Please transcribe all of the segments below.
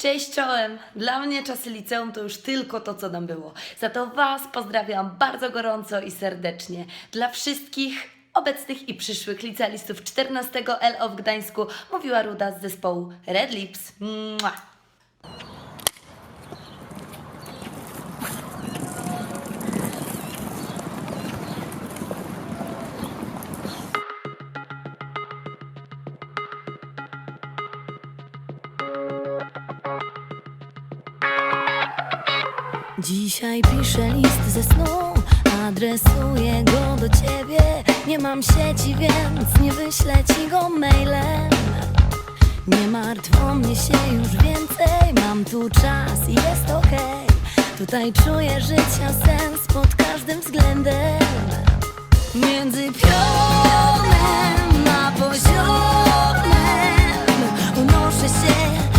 Cześć czołem! Dla mnie czasy liceum to już tylko to, co nam było. Za to Was pozdrawiam bardzo gorąco i serdecznie. Dla wszystkich obecnych i przyszłych licealistów 14 LO w Gdańsku mówiła Ruda z zespołu Red Lips. Mua. Dzisiaj piszę list ze snu, adresuję go do ciebie. Nie mam sieci, więc nie wyślę ci go mailem. Nie martw o mnie się już więcej, mam tu czas i jest okej. Tutaj czuję życia sens pod każdym względem. Między pionem a poziomem unoszę się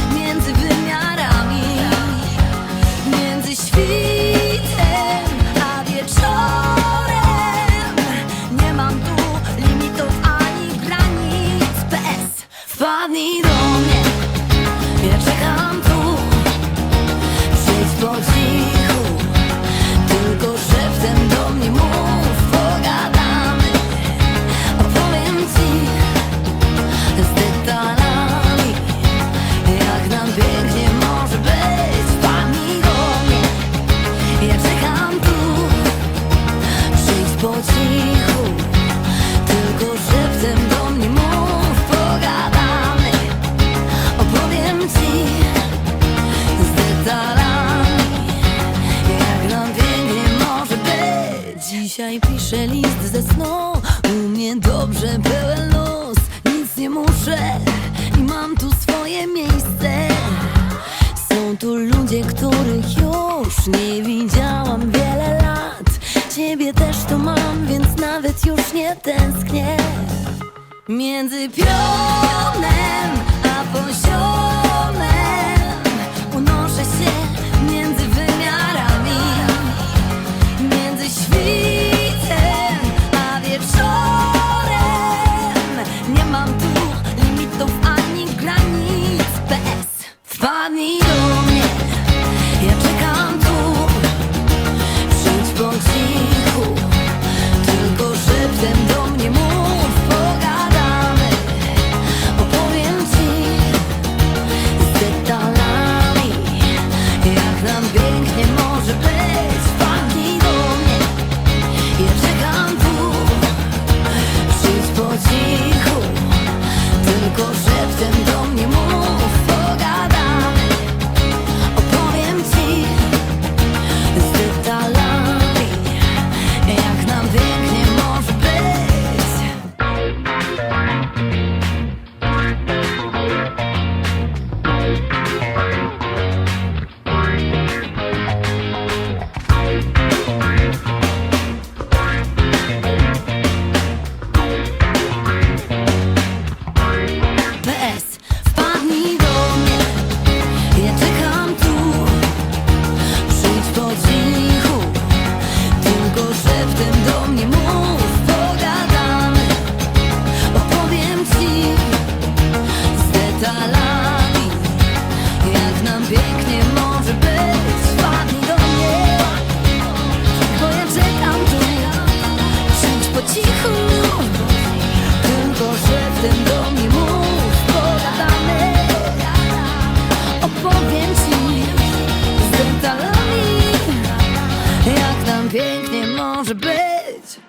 Dzisiaj piszę list ze snu. U mnie dobrze pełen luz Nic nie muszę i mam tu swoje miejsce. Są tu ludzie, których już nie widziałam wiele lat. Ciebie też tu mam, więc nawet już nie tęsknię. Między pionem a poziomem Zatem do mnie mów, pogadamy Opowiem ci. Z detalami Jak tam pięknie może być.